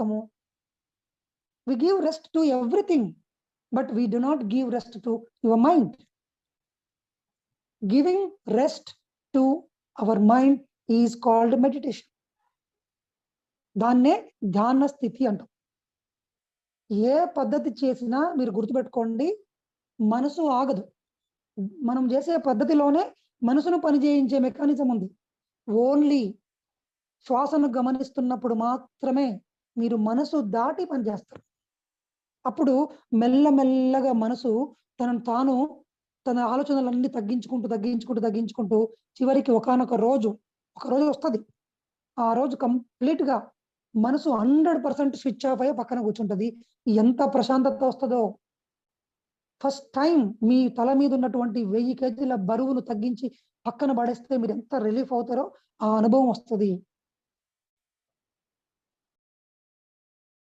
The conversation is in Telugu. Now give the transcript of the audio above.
చేస్తాము we give rest to everything but we do not give rest to your mind giving rest to our mind is called meditation దాన్నే ధ్యాన స్థితి అంటాం. ఏ పద్ధతి చేసినా మీరు గుర్తుపెట్టుకోండి మనసు ఆగదు. మనం చేసే పద్ధతిలోనే మనసును పనిచేయించే మెకానిజం ఉంది. ఓన్లీ శ్వాసను గమనిస్తున్నప్పుడు మాత్రమే మీరు మనసు దాటి పనిచేస్తారు. అప్పుడు మెల్లమెల్లగా మనసు తనను తాను తన ఆలోచనలన్నీ తగ్గించుకుంటూ తగ్గించుకుంటూ తగ్గించుకుంటూ చివరికి ఒకనొక రోజు ఒక రోజు వస్తుంది. ఆ రోజు కంప్లీట్గా మనసు హండ్రెడ్ పర్సెంట్ స్విచ్ ఆఫ్ అయ్యి పక్కన కూర్చుంటుంది. ఎంత ప్రశాంతత వస్తుందో. ఫస్ట్ టైం మీ తల మీద ఉన్నటువంటి వెయ్యి కేజీల బరువును తగ్గించి పక్కన పడేస్తే మీరు ఎంత రిలీఫ్ అవుతారో ఆ అనుభవం వస్తుంది.